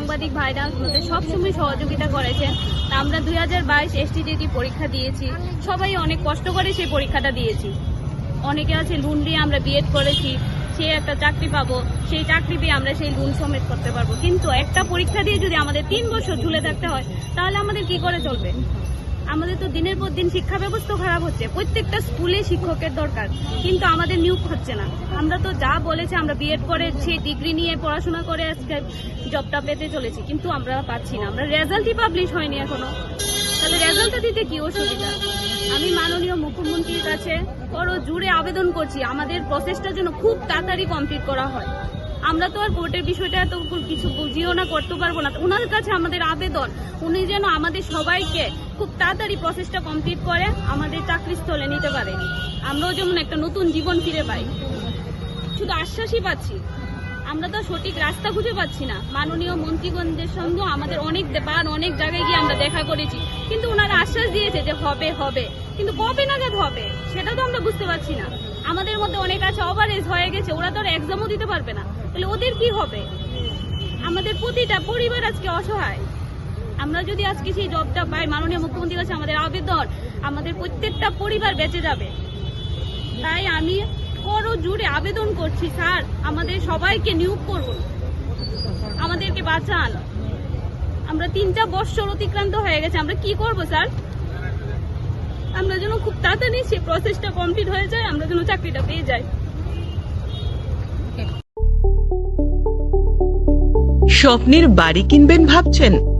সাংবাদিক ভাইরা আমাদের সবসময় সহযোগিতা করেছেন আমরা দুই হাজার বাইশ এসটিজিটি পরীক্ষা দিয়েছি। সবাই অনেক কষ্ট করে সেই পরীক্ষাটা দিয়েছি। অনেকে আছে লোন দিয়ে আমরা বিএড করেছি, সে একটা চাকরি পাবো, সেই চাকরি পেয়ে আমরা সেই লোন সমেত করতে পারব। কিন্তু একটা পরীক্ষা দিয়ে যদি আমাদের তিন বছর ঝুলে থাকতে হয়, তাহলে আমাদের কি করে চলবে? আমাদের তো দিনের পর দিন শিক্ষা ব্যবস্থা খারাপ হচ্ছে। প্রত্যেকটা স্কুলে শিক্ষকের দরকার, কিন্তু আমাদের নিয়োগ হচ্ছে না। আমরা তো যা বলেছি, আমরা বিএড করে সেই ডিগ্রি নিয়ে পড়াশোনা করে আজকে জবটা পেতে চলেছি, কিন্তু আমরা পাচ্ছি না। আমরা রেজাল্টই পাবলিশ হয়নি এখনও। তাহলে রেজাল্টটা দিতে কি অসুবিধা? আমি মাননীয় মুখ্যমন্ত্রীর কাছে বড় জুড়ে আবেদন করছি, আমাদের প্রসেসটা যেন খুব তাড়াতাড়ি কমপ্লিট করা হয়। আমরা তো আর কোর্টের বিষয়টা এত কিছু বুঝিও না করতে পারব না। ওনার কাছে আমাদের আবেদন, উনি যেন আমাদের সবাইকে খুব তাড়াতাড়ি প্রসেসটা কমপ্লিট করে, আমাদের চাকরিস্থলে নিতে পারে। আমরাও যেমন একটা নতুন জীবন ফিরে পাই। শুধু আশ্বাসই পাচ্ছি। আমরা তো সঠিক রাস্তা খুঁজে পাচ্ছি না। মাননীয় মন্ত্রীগণদের সঙ্গে আমাদের অনেক বার অনেক জায়গায় গিয়ে আমরা দেখা করেছি। কিন্তু ওনারা আশ্বাস দিয়েছে যে হবে হবে। কিন্তু কবে নাগাদ হবে, সেটা তো আমরা বুঝতে পারছি না। আমাদের মধ্যে অনেক আছে ওভারেজ হয়ে গেছে। ওরা তো আর এক্সামও দিতে পারবে না। তাহলে ওদের কি হবে? আমাদের প্রতিটা পরিবার আজকে অসহায়। আমরা যদি আজকে সেই জবটা পাই, মাননীয় মুখ্যমন্ত্রীর কাছে আমাদের আবেদন, আমাদের প্রত্যেকটা পরিবার বেঁচে যাবে। তাই আমি বড় জুড়ে আবেদন করছি, স্যার, আমাদের সবাইকে নিয়োগ করুন। আমাদেরকে বাঁচান। আমরা তিনটা বৎসর অতিক্রান্ত হয়ে গেছে, আমরা কি করব, স্যার? আমরা যেন খুব তাড়াতাড়ি সেই প্রসেসটা কমপ্লিট হয়ে যায়, আমরা যেন চাকরিটা পেয়ে যাই। স্বপ্নের বাড়ি কিনবেন ভাবছেন?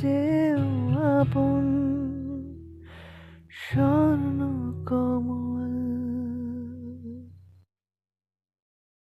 চেয়েও আপন সব